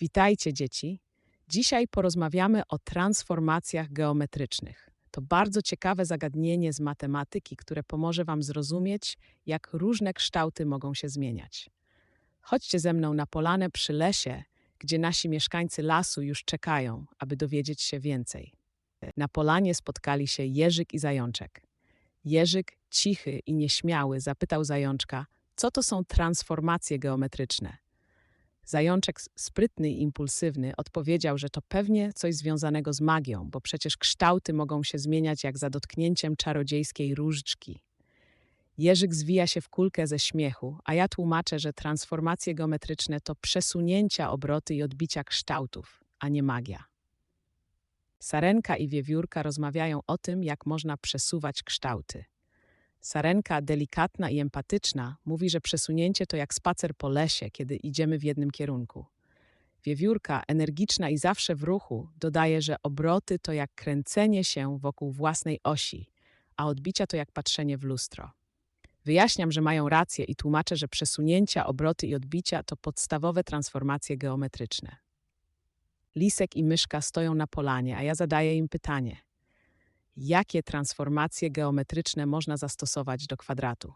Witajcie, dzieci. Dzisiaj porozmawiamy o transformacjach geometrycznych. To bardzo ciekawe zagadnienie z matematyki, które pomoże Wam zrozumieć, jak różne kształty mogą się zmieniać. Chodźcie ze mną na polanę przy lesie, gdzie nasi mieszkańcy lasu już czekają, aby dowiedzieć się więcej. Na polanie spotkali się Jerzyk i Zajączek. Jerzyk, cichy i nieśmiały, zapytał Zajączka, co to są transformacje geometryczne. Zajączek, sprytny i impulsywny, odpowiedział, że to pewnie coś związanego z magią, bo przecież kształty mogą się zmieniać jak za dotknięciem czarodziejskiej różdżki. Jerzyk zwija się w kulkę ze śmiechu, a ja tłumaczę, że transformacje geometryczne to przesunięcia obroty i odbicia kształtów, a nie magia. Sarenka i wiewiórka rozmawiają o tym, jak można przesuwać kształty. Sarenka, delikatna i empatyczna, mówi, że przesunięcie to jak spacer po lesie, kiedy idziemy w jednym kierunku. Wiewiórka, energiczna i zawsze w ruchu, dodaje, że obroty to jak kręcenie się wokół własnej osi, a odbicia to jak patrzenie w lustro. Wyjaśniam, że mają rację i tłumaczę, że przesunięcia, obroty i odbicia to podstawowe transformacje geometryczne. Lisek i myszka stoją na polanie, a ja zadaję im pytanie – jakie transformacje geometryczne można zastosować do kwadratu.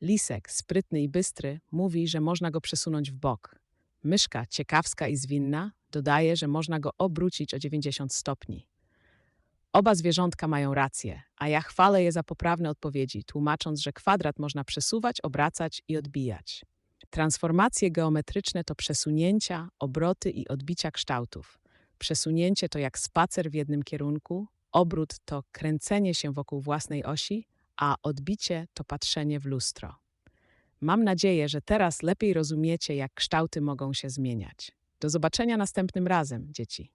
Lisek, sprytny i bystry, mówi, że można go przesunąć w bok. Myszka, ciekawska i zwinna, dodaje, że można go obrócić o 90 stopni. Oba zwierzątka mają rację, a ja chwalę je za poprawne odpowiedzi, tłumacząc, że kwadrat można przesuwać, obracać i odbijać. Transformacje geometryczne to przesunięcia, obroty i odbicia kształtów. Przesunięcie to jak spacer w jednym kierunku, obrót to kręcenie się wokół własnej osi, a odbicie to patrzenie w lustro. Mam nadzieję, że teraz lepiej rozumiecie, jak kształty mogą się zmieniać. Do zobaczenia następnym razem, dzieci.